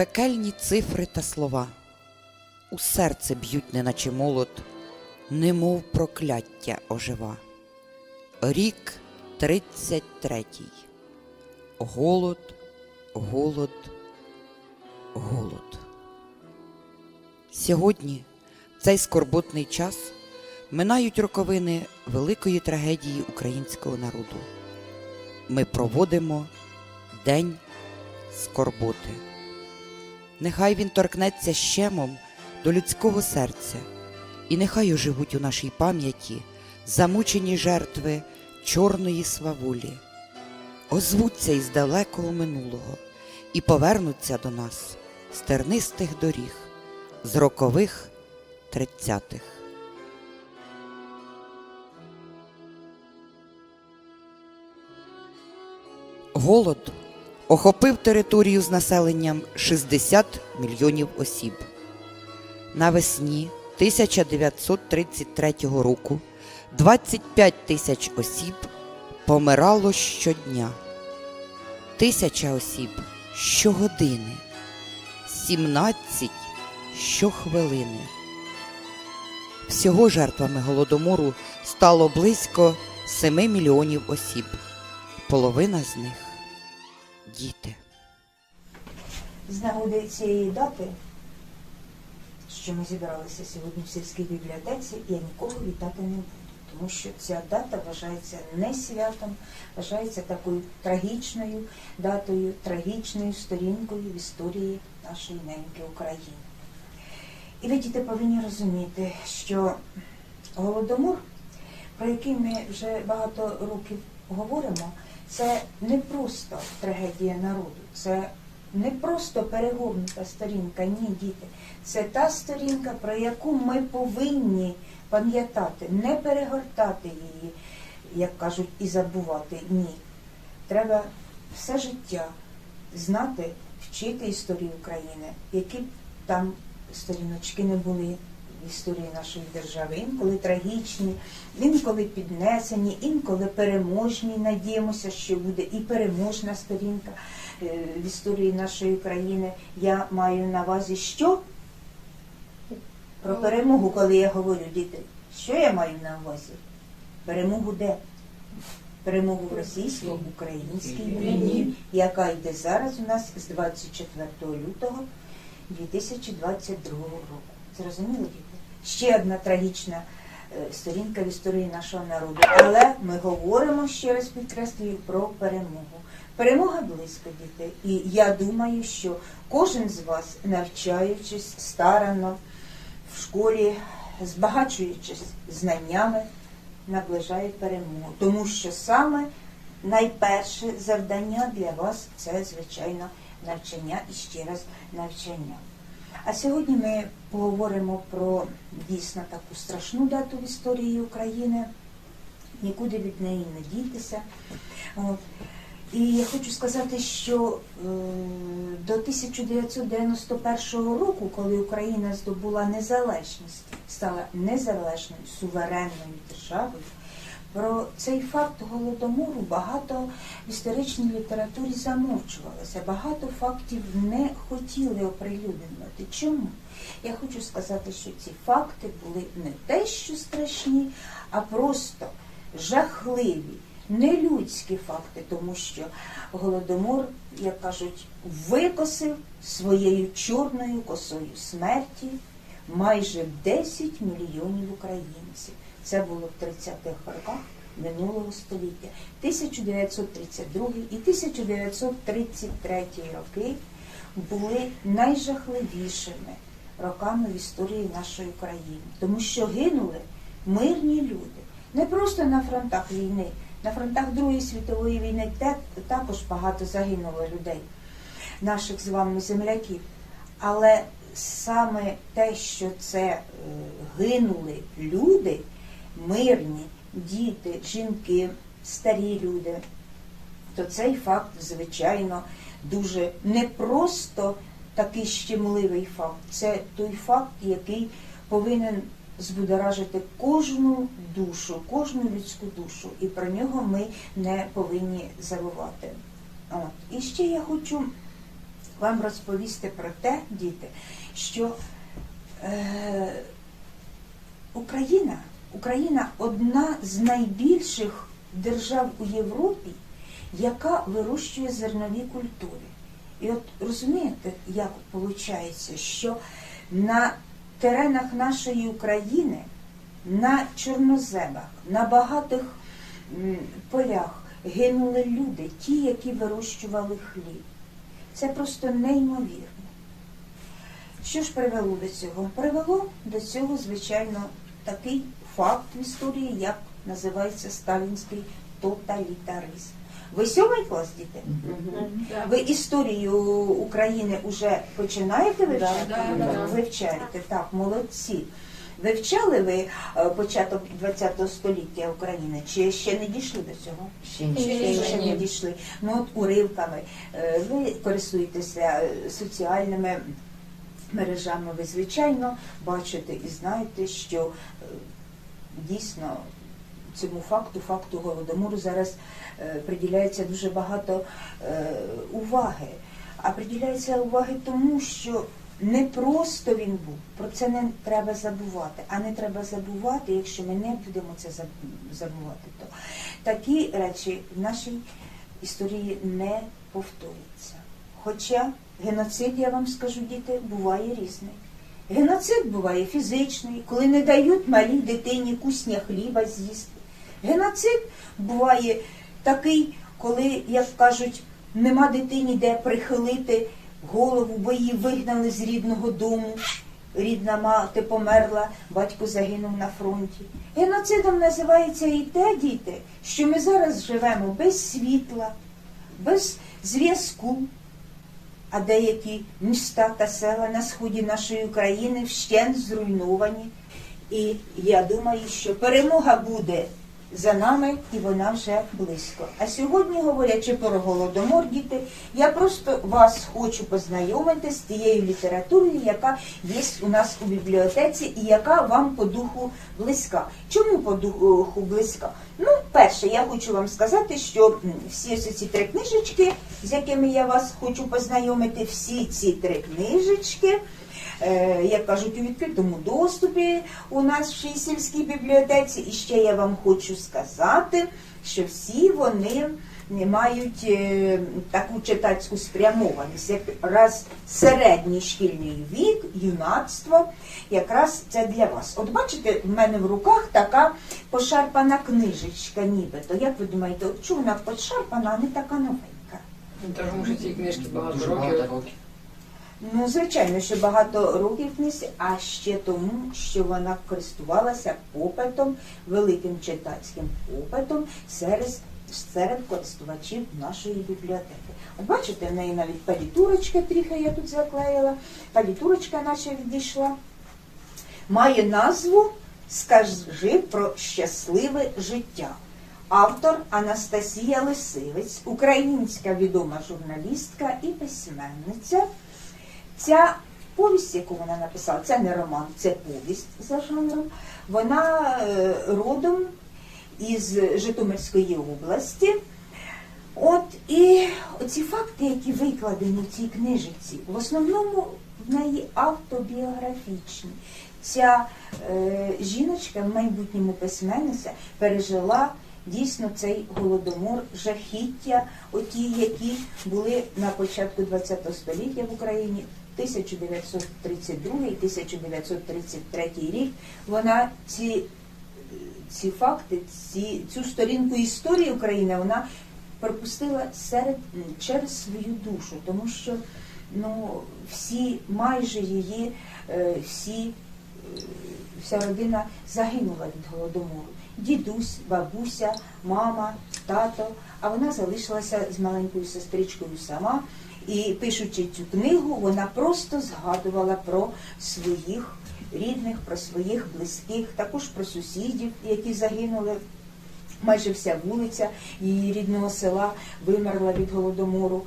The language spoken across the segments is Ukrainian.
Пекельні цифри та слова у серце б'ють, неначе молот, немов прокляття ожива. Рік тридцять третій. Голод, голод, голод. Сьогодні, цей скорботний час, минають роковини великої трагедії українського народу. Ми проводимо День скорботи. Нехай він торкнеться щемом до людського серця, і нехай оживуть у нашій пам'яті замучені жертви чорної свавулі, озвуться із далекого минулого і повернуться до нас з тернистих доріг, з рокових тридцятих. Голод охопив територію з населенням 60 мільйонів осіб. Навесні 1933 року 25 тисяч осіб помирало щодня, тисяча осіб щогодини, 17 щохвилини. Всього жертвами голодомору стало близько 7 мільйонів осіб. Половина з них діти. З нагоди цієї дати, що ми зібралися сьогодні в сільській бібліотеці, я нікого вітати не буду, тому що ця дата вважається не святом, вважається такою трагічною датою, трагічною сторінкою в історії нашої неньки України. І ви, діти, повинні розуміти, що голодомор, про який ми вже багато років говоримо, це не просто трагедія народу, це не просто перегорнута сторінка, ні, діти. Це та сторінка, про яку ми повинні пам'ятати, не перегортати її, як кажуть, і забувати. Ні. Треба все життя знати, вчити історію України, які б там сторіночки не були в історії нашої держави, інколи трагічні, інколи піднесені, інколи переможні. Надіємося, що буде і переможна сторінка е, в історії нашої країни. Я маю на увазі що? Про перемогу, коли я говорю, діти, що я маю на увазі? Перемогу де? Перемогу в російсько-українській війні, яка йде зараз у нас з 24 лютого 2022 року. Зрозуміли, діти? Ще одна трагічна е, сторінка в історії нашого народу. Але ми говоримо ще раз підкреслюю про перемогу. Перемога близько, діти. І я думаю, що кожен з вас, навчаючись старано в школі, збагачуючись знаннями, наближає перемогу. Тому що саме найперше завдання для вас це, звичайно, навчання і ще раз навчання. А сьогодні ми поговоримо про дійсно таку страшну дату в історії України. Нікуди від неї не дітися. І я хочу сказати, що е, до 1991 року, коли Україна здобула незалежність, стала незалежною суверенною державою, про цей факт голодомору багато в історичній літературі замовчувалося, багато фактів не хотіли оприлюднювати. Чому? Я хочу сказати, що ці факти були не те, що страшні, а просто жахливі, нелюдські факти, тому що голодомор, як кажуть, викосив своєю чорною косою смерті майже 10 мільйонів українців. Це було в 30-х роках минулого століття. 1932 і 1933 роки були найжахливішими роками в історії нашої країни, тому що гинули мирні люди. Не просто на фронтах війни, на фронтах Другої світової війни також багато загинуло людей, наших з вами земляків. Але саме те, що це е, гинули люди, мирні, діти, жінки, старі люди, то цей факт, звичайно, дуже не просто такий щемливий факт. Це той факт, який повинен збудоражити кожну душу, кожну людську душу, і про нього ми не повинні забувати. От. І ще я хочу вам розповісти про те, діти, що е, Україна, Україна одна з найбільших держав у Європі, яка вирощує зернові культури. І от розумієте, як виходить, що на теренах нашої України, на чорноземах, на багатих полях гинули люди, ті, які вирощували хліб. Це просто неймовірно. Що ж привело до цього? Привело до цього, звичайно, такий факт в історії, як називається сталінський тоталітаризм. Ви сьомий клас, діти? Ви історію України вже починаєте вивчати? Да, да, да. Вивчаєте, так, молодці. Вивчали ви е, початок ХХ століття України, чи ще не дійшли до цього? Ще ні. Ще, Ще не дійшли. Ну от уривками. Е, Ви користуєтеся е, соціальними мережами, ви звичайно бачите і знаєте, що дійсно цьому факту, факту голодомору зараз е, приділяється дуже багато е, уваги. А приділяється уваги тому, що не просто він був, про це не треба забувати. А не треба забувати, якщо ми не будемо це забувати, то такі речі в нашій історії не повторюються. Хоча геноцид, я вам скажу, діти, буває різний. Геноцид буває фізичний, коли не дають малій дитині кусня хліба з'їсти. Геноцид буває такий, коли, як кажуть, нема дитині де прихилити голову, бо її вигнали з рідного дому. Рідна мати померла, батько загинув на фронті. Геноцидом називається і те, діти, що ми зараз живемо без світла, без зв'язку, а деякі міста та села на сході нашої країни вщент зруйновані. І я думаю, що перемога буде за нами і вона вже близько. А сьогодні, говорячи про голодомор, діти, я просто вас хочу познайомити з тією літературою, яка є у нас у бібліотеці і яка вам по духу близька. Чому по духу близька? Ну, перше, я хочу вам сказати, що всі ось ці три книжечки, з якими я вас хочу познайомити, всі ці три книжечки як кажуть, у відкритому доступі у нас в шій сільській бібліотеці. І ще я вам хочу сказати, що всі вони мають е, таку читацьку спрямованість, якраз середній шкільний вік, юнацтво, якраз це для вас. От бачите, в мене в руках така пошарпана книжечка, нібито. Як ви думаєте, от чому вона пошарпана, а не така новенька? Ну, Тому що ці книжки багато Дуже років. Ну, звичайно, що багато років книзі, а ще тому, що вона користувалася попитом, великим читацьким попитом серед, серед користувачів нашої бібліотеки. От бачите, в неї навіть палітурочка тріха я тут заклеїла, палітурочка наче відійшла. Має назву Скажи про щасливе життя. Автор Анастасія Лисивець, українська відома журналістка і письменниця. Ця повість, яку вона написала, це не роман, це повість за жанром. Вона е, родом із Житомирської області. От і оці факти, які викладені в цій книжиці, в основному в неї автобіографічні. Ця е, жіночка, в майбутньому письменниця, пережила дійсно цей голодомор, жахіття, оті, які були на початку ХХ століття в Україні. 1932 і 1933 рік вона ці, ці факти, ці, цю сторінку історії України вона пропустила серед через свою душу, тому що ну, всі майже її, е, всі, е, вся родина загинула від голодомору. Дідусь, бабуся, мама, тато, а вона залишилася з маленькою сестричкою сама. І пишучи цю книгу, вона просто згадувала про своїх рідних, про своїх близьких, також про сусідів, які загинули. Майже вся вулиця її рідного села вимерла від голодомору.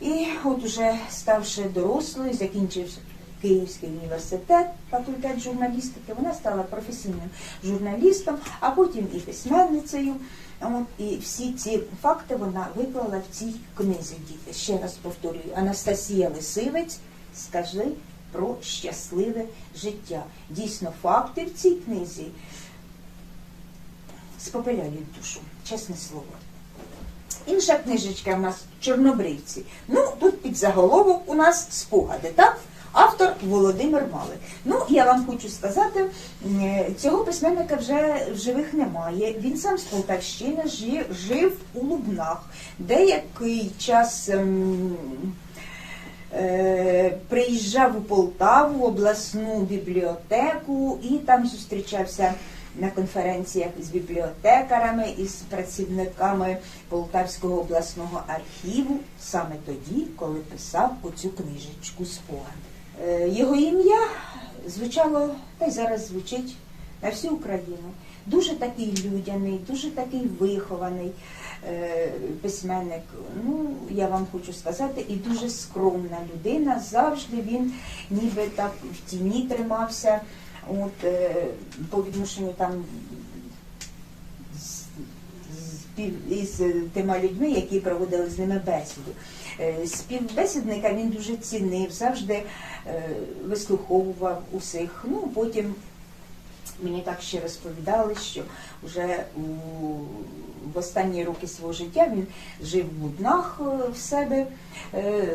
І от уже ставши дорослою, закінчивши Київський університет, факультет журналістики, вона стала професійним журналістом, а потім і письменницею. От, і всі ці факти вона виклала в цій книзі. Ще раз повторюю, Анастасія Лисивець, скажи про щасливе життя. Дійсно, факти в цій книзі спопиляють душу, чесне слово. Інша книжечка в нас Чорнобривці. Ну, тут під заголовок у нас спогади, так? Автор Володимир Малик. Ну, я вам хочу сказати, цього письменника вже в живих немає. Він сам з Полтавщини жив, у Лубнах. Деякий час ем, е, приїжджав у Полтаву, в обласну бібліотеку і там зустрічався на конференціях з бібліотекарами і з працівниками Полтавського обласного архіву саме тоді, коли писав оцю книжечку спогад. Е, Його ім'я звучало та й зараз звучить на всю Україну. Дуже такий людяний, дуже такий вихований е, письменник. Ну, я вам хочу сказати, і дуже скромна людина. Завжди він ніби так в тіні тримався. От, е, по відношенню там з, з, із тими людьми, які проводили з ними бесіду. Е, Співбесідника він дуже цінив, завжди е, вислуховував усіх. Ну, потім мені так ще розповідали, що вже у, в останні роки свого життя він жив в Лубнах е, в себе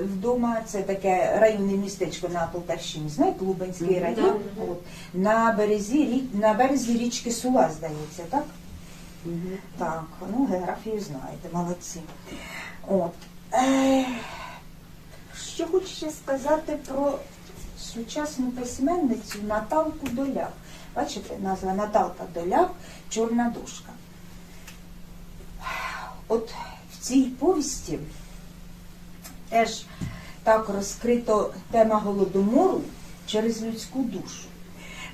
вдома. Це таке районне містечко на Полтавщині, знаєте, Лубенський район. да. От, на, березі, на березі річки Сула, здається, так? Так, ну географію знаєте, молодці. От. Що ще сказати про сучасну письменницю Наталку Доляк. Бачите, назва Наталка Доляк Чорна дошка. От в цій повісті теж так розкрито тема голодомору через людську душу.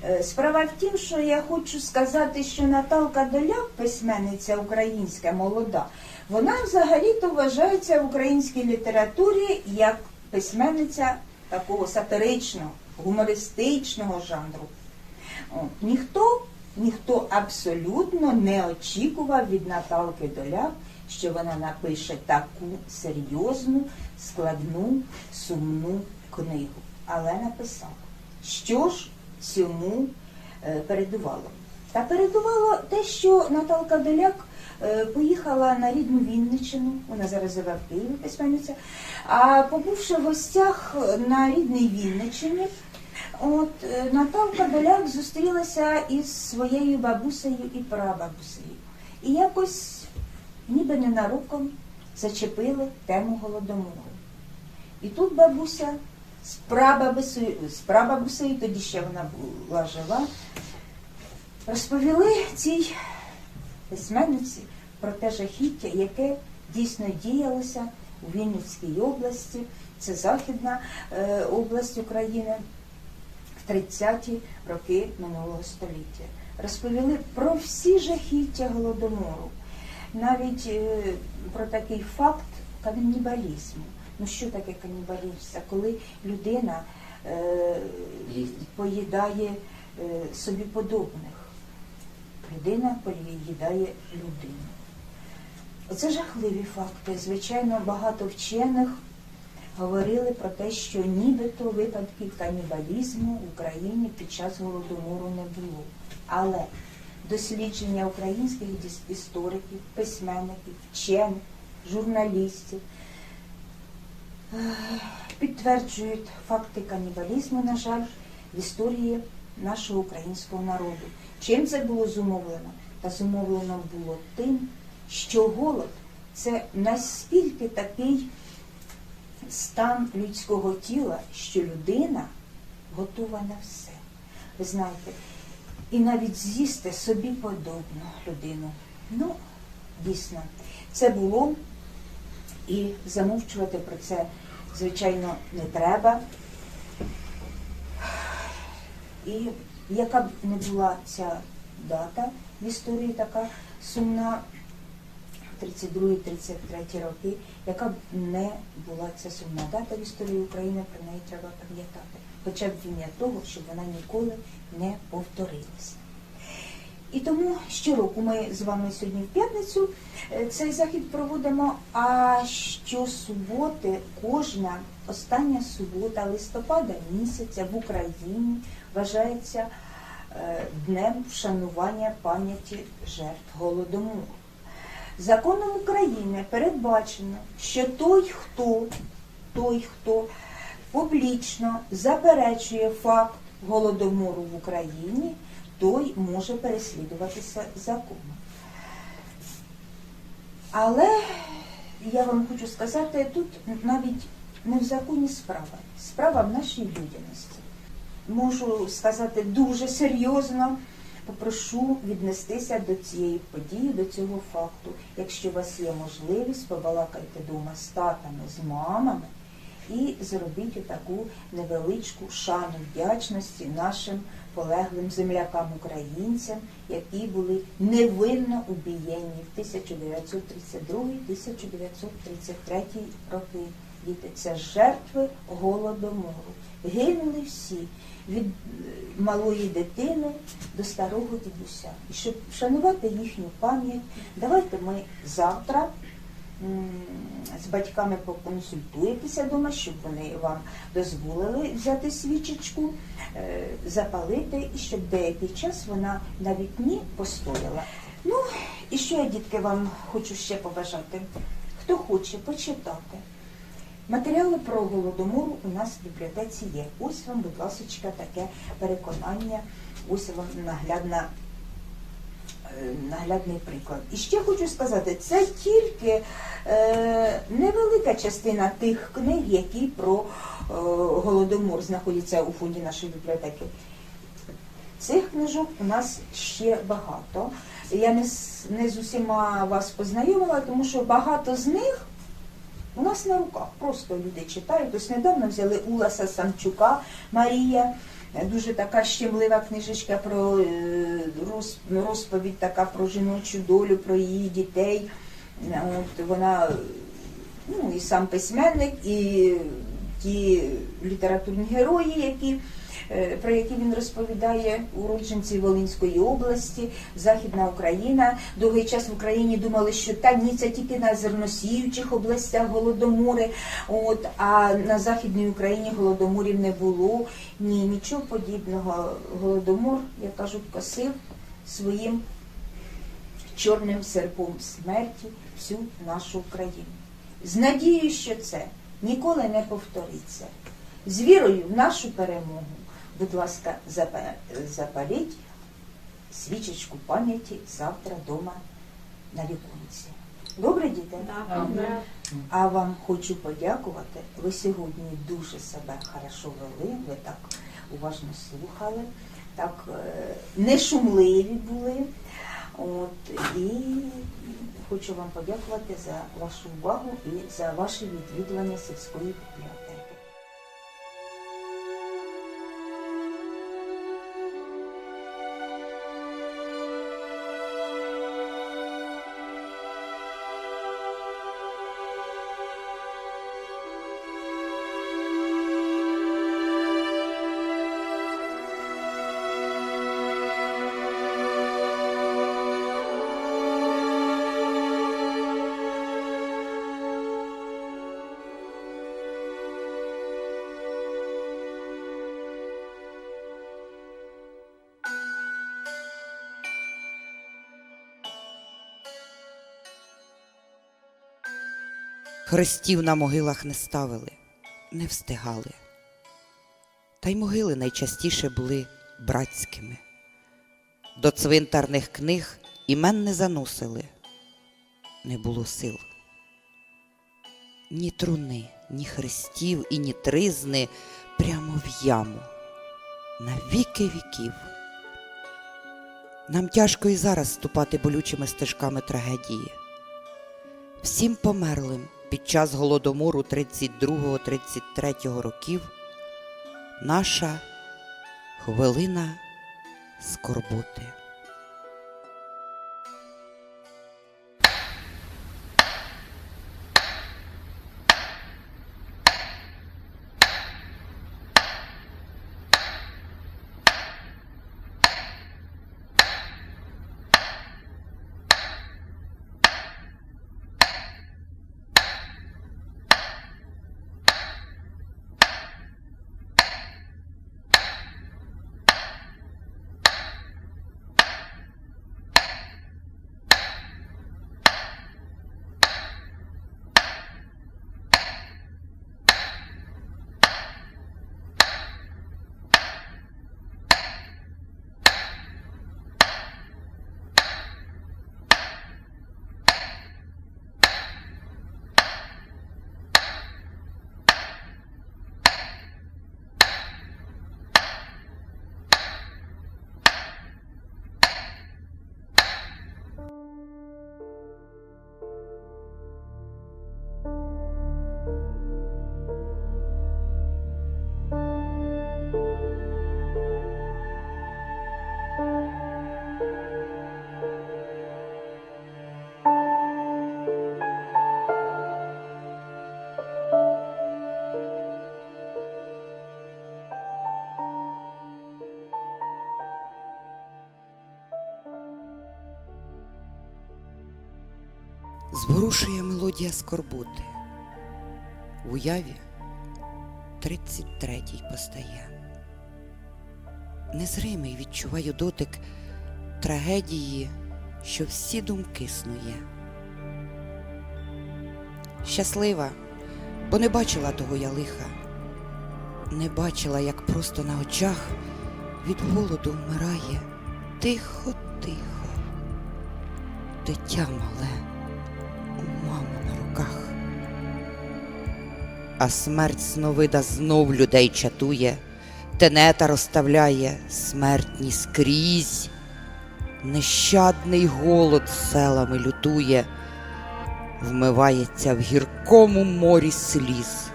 Е, Справа в тім, що я хочу сказати, що Наталка Доляк, письменниця українська молода, вона взагалі-то вважається в українській літературі як письменниця такого сатиричного, гумористичного жанру. Ніхто, ніхто абсолютно не очікував від Наталки Доляк, що вона напише таку серйозну, складну, сумну книгу. Але написала. Що ж цьому е, передувало? Та передувало те, що Наталка Доляк е, поїхала на рідну Вінниччину, вона зараз живе в Києві, письменниця, а побувши в гостях на рідній Вінниччині, От е, Наталка Доляк зустрілася із своєю бабусею і прабабусею. І якось ніби ненароком зачепили тему голодомору. І тут бабуся з прабабусею, з прабабусею, тоді ще вона була жива, розповіли цій письменниці про те жахіття, яке дійсно діялося у Вінницькій області, це Західна е, область України в 30-ті роки минулого століття. Розповіли про всі жахіття голодомору, навіть е, про такий факт канібалізму. Ну що таке канібалізм? Це коли людина е, поїдає е, собі подобних. Людина поїдає людину. Оце жахливі факти. Звичайно, багато вчених говорили про те, що нібито випадків канібалізму в Україні під час голодомору не було. Але дослідження українських істориків, письменників, вчених, журналістів е, підтверджують факти канібалізму, на жаль, в історії нашого українського народу. Чим це було зумовлено? Та зумовлено було тим, що голод це настільки такий стан людського тіла, що людина готова на все. Ви знаєте, і навіть з'їсти собі подобну людину. Ну, дійсно, це було, і замовчувати про це, звичайно, не треба. І яка б не була ця дата в історії така сумна, 32-33 роки, яка б не була ця сумна дата в історії України, про неї треба пам'ятати. Хоча б ім'я того, щоб вона ніколи не повторилася. І тому щороку ми з вами сьогодні в п'ятницю е, цей захід проводимо. А щосуботи, кожна остання субота листопада місяця в Україні вважається е, днем вшанування пам'яті жертв голодомору. Законом України передбачено, що той, хто, той, хто публічно заперечує факт голодомору в Україні, той може переслідуватися законом. Але я вам хочу сказати, тут навіть не в законі справа, справа в нашій людяності. Можу сказати дуже серйозно, попрошу віднестися до цієї події, до цього факту. Якщо у вас є можливість, побалакайте вдома з татами, з мамами і зробіть таку невеличку шану вдячності нашим полеглим землякам-українцям, які були невинно убієнні в 1932-1933 роки. Діти, це жертви голодомору. Гинули всі від е, малої дитини до старого дідуся. І щоб вшанувати їхню пам'ять, давайте ми завтра з батьками поконсультуєтеся вдома, щоб вони вам дозволили взяти свічечку, е, запалити, і щоб деякий час вона на вікні постояла. Ну, і що я, дітки, вам хочу ще побажати? Хто хоче почитати. Матеріали про голодомор у нас в бібліотеці є. Ось вам, будь ласка, таке переконання, ось вам наглядна, е, наглядний приклад. І ще хочу сказати, це тільки е, невелика частина тих книг, які про е, голодомор знаходяться у фонді нашої бібліотеки. Цих книжок у нас ще багато. Я не, не з усіма вас познайомила, тому що багато з них у нас на руках. Просто люди читають. Ось недавно взяли Уласа Самчука Марія. Дуже така щемлива книжечка про е, розповідь така про жіночу долю, про її дітей. От вона, ну і сам письменник, і ті літературні герої, які про які він розповідає уродженці Волинської області, Західна Україна. Довгий час в Україні думали, що та ні, це тільки на зерносіючих областях голодомори. От а на Західній Україні голодоморів не було. Ні, нічого подібного. Голодомор, як кажуть, косив своїм чорним серпом смерті всю нашу країну. З надією, що це ніколи не повториться. З вірою в нашу перемогу, будь ласка, запа- запаліть свічечку пам'яті завтра вдома на віконці. Добре, діти? А вам хочу подякувати. Ви сьогодні дуже себе хорошо вели, ви так уважно слухали, так е, нешумливі були. От, і хочу вам подякувати за вашу увагу і за ваше відвідування сільської бібліотеки. Хрестів на могилах не ставили, не встигали. Та й могили найчастіше були братськими. До цвинтарних книг імен не заносили, не було сил. Ні труни, ні хрестів і ні тризни прямо в яму, на віки віків. Нам тяжко і зараз ступати болючими стежками трагедії. Всім померлим під час голодомору 32-33 років наша хвилина скорботи. Порушує мелодія скорботи. В уяві 33-й постає. Незримий відчуваю дотик трагедії, що всі думки снує. Щаслива, бо не бачила того я лиха, не бачила, як просто на очах від голоду вмирає тихо, тихо, дитя мале руках. А смерть сновида знов людей чатує, тенета розставляє смертні скрізь. Нещадний голод селами лютує, вмивається в гіркому морі сліз.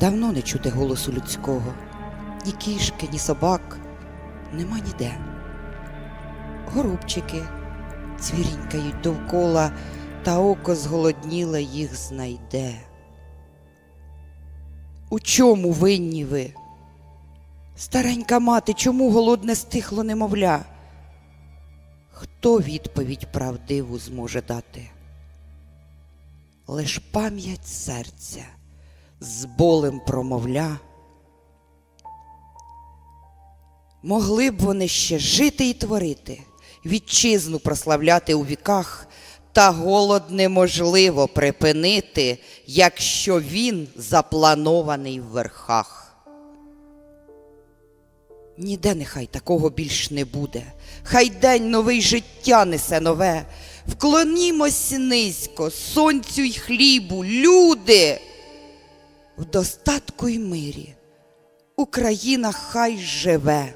Давно не чути голосу людського, ні кішки, ні собак, нема ніде. Горобчики цвірінькають довкола, та око зголодніле їх знайде. У чому винні ви? Старенька мати, чому голодне стихло немовля? Хто відповідь правдиву зможе дати? Лиш пам'ять серця з болем промовля. Могли б вони ще жити і творити, вітчизну прославляти у віках, та голод неможливо припинити, якщо він запланований в верхах. Ніде нехай такого більш не буде, хай день новий життя несе нове. Вклонімось низько, сонцю й хлібу, люди. В достатку й мирі Україна хай живе.